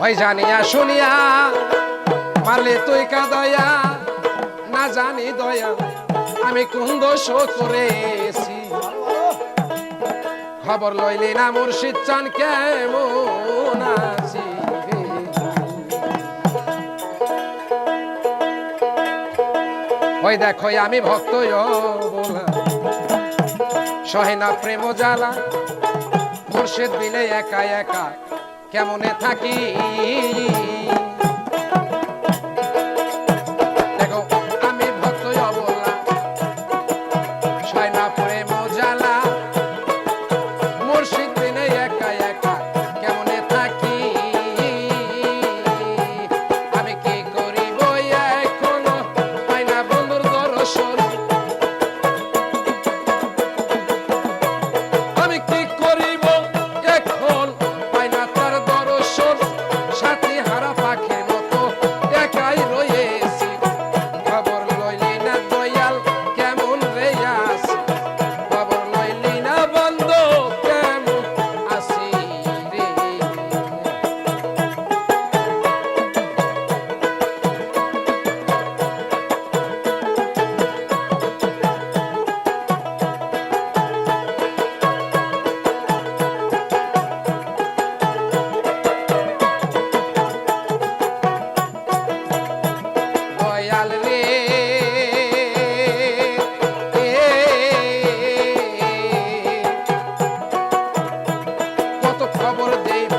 ভাই জানিয়া শুনিয়া, পারলে তুই কাদয়া না জানি দয়া, আমি কুন্দ দোষ করেছি? খবর লইলি না মুর্শিদ চান কেমন আছি? ওই দেখো, আমি ভক্ত বলা সহে না প্রেম জ্বালা খুরশেদ বিলে একা একা কেমনে থাকি?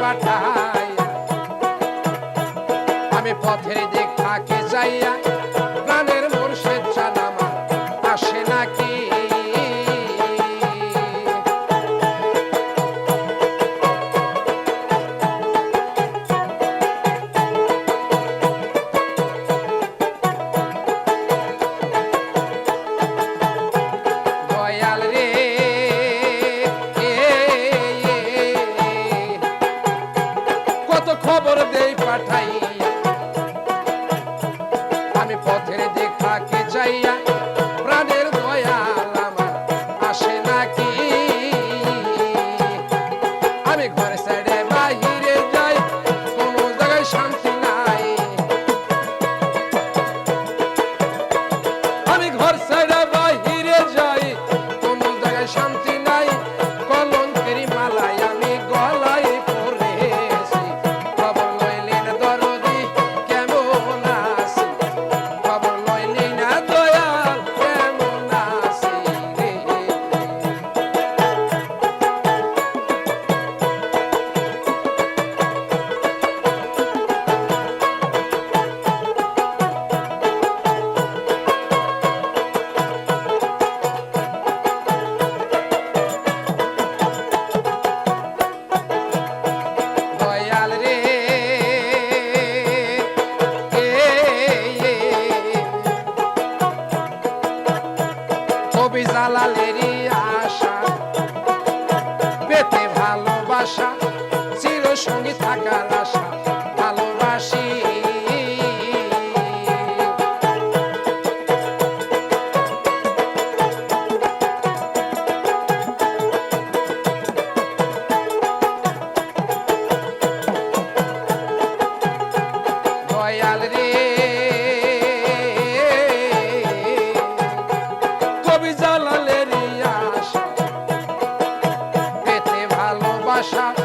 পাঠায়। আমি পথের দিক থাকে যাইয়া পথের দেখা কে চাইয়া আশা চির সঙ্গে থাকার আশা। I shot.